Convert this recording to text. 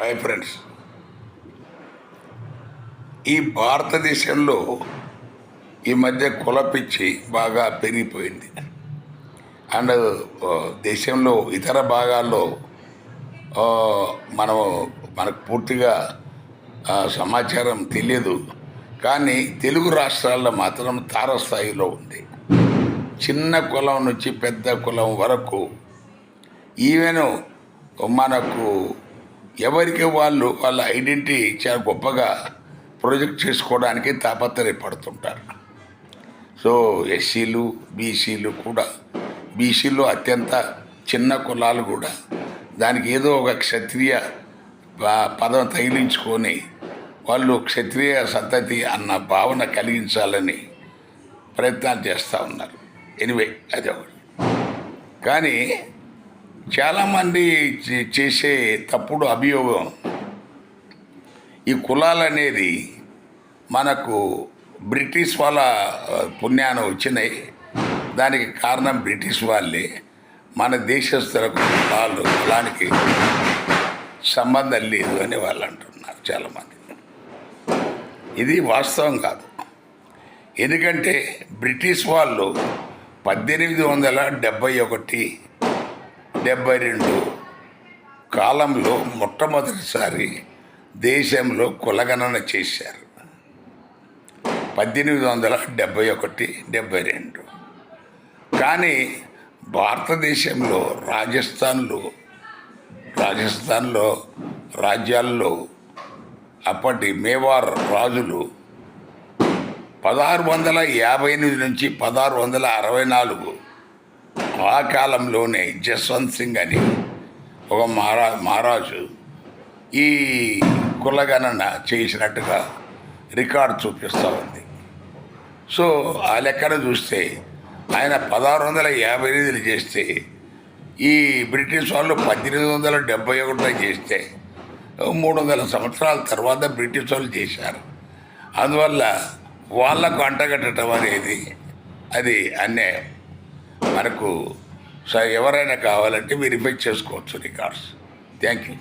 Hi friends. ఈ భారతదేశంలో ఈ మధ్య కులపిచ్చి బాగా పెరిగిపోయింది. అండ్ దేశంలో ఇతర భాగాల్లో మనం మనకు పూర్తిగా సమాచారం తెలియదు. కానీ తెలుగు రాష్ట్రాల్లో మాత్రం తారస్థాయిలో ఉంది. చిన్న కులం నుంచి పెద్ద కులం వరకు ఈవెన్ మనకు ఎవరికి వాళ్ళు వాళ్ళ ఐడెంటిటీ చాలా గొప్పగా ప్రొజెక్ట్ చేసుకోవడానికి తాపత్రయపడుతుంటారు. సో ఎస్సీలు బీసీలు కూడా బీసీలు అత్యంత చిన్న కులాలు కూడా దానికి ఏదో ఒక క్షత్రియ పదం తగిలించుకొని వాళ్ళు క్షత్రియ సంతతి అన్న భావన కలిగించాలని ప్రయత్నాలు చేస్తూ ఉన్నారు. ఎనివే అది ఒకటి కానీ చాలామంది చే- చేసే తప్పుడు అభియోగం ఈ కులాలు అనేది మనకు బ్రిటిష్ వాళ్ళ పుణ్యాన్ని పుణ్యాన వచ్చినాయి. దానికి కారణం బ్రిటిష్ వాళ్ళే. మన దేశస్తులకు వాళ్ళు కులానికి సంబంధం లేదు అని వాళ్ళు అంటున్నారు చాలామంది. ఇది వాస్తవం కాదు. ఎందుకంటే బ్రిటిష్ వాళ్ళు పద్దెనిమిది వందల డెబ్భై ఒకటి డెబ్బై రెండు కాలంలో మొట్టమొదటిసారి దేశంలో కులగణన చేశారు. పద్దెనిమిది వందల డెబ్బై ఒకటి డెబ్బై రెండు కానీ భారతదేశంలో రాజస్థాన్లో రాజస్థాన్లో రాజ్యాల్లో అప్పటి మేవార్ రాజులు పదహారు వందల యాభై ఎనిమిది నుంచి పదహారు వందల అరవై నాలుగు ఆ కాలంలోనే జస్వంత్ సింగ్ అని ఒక మహారా మహారాజు ఈ కులగణన చేసినట్టుగా రికార్డు చూపిస్తూ ఉంది. సో ఆ లెక్కన చూస్తే ఆయన పదహారు వందల యాభై ఎనిమిదిలో చేస్తే ఈ బ్రిటిష్ వాళ్ళు పద్దెనిమిది వందల డెబ్బై ఒకటిలో చేస్తే మూడు వందల సంవత్సరాల తర్వాత బ్రిటిష్ వాళ్ళు చేశారు. అందువల్ల వాళ్ళకు అంటగట్టడం అనేది అది అన్యాయం. మనకు ఎవరైనా కావాలంటే వెరిఫై చేసుకోవచ్చు రికార్డ్స్. Thank you.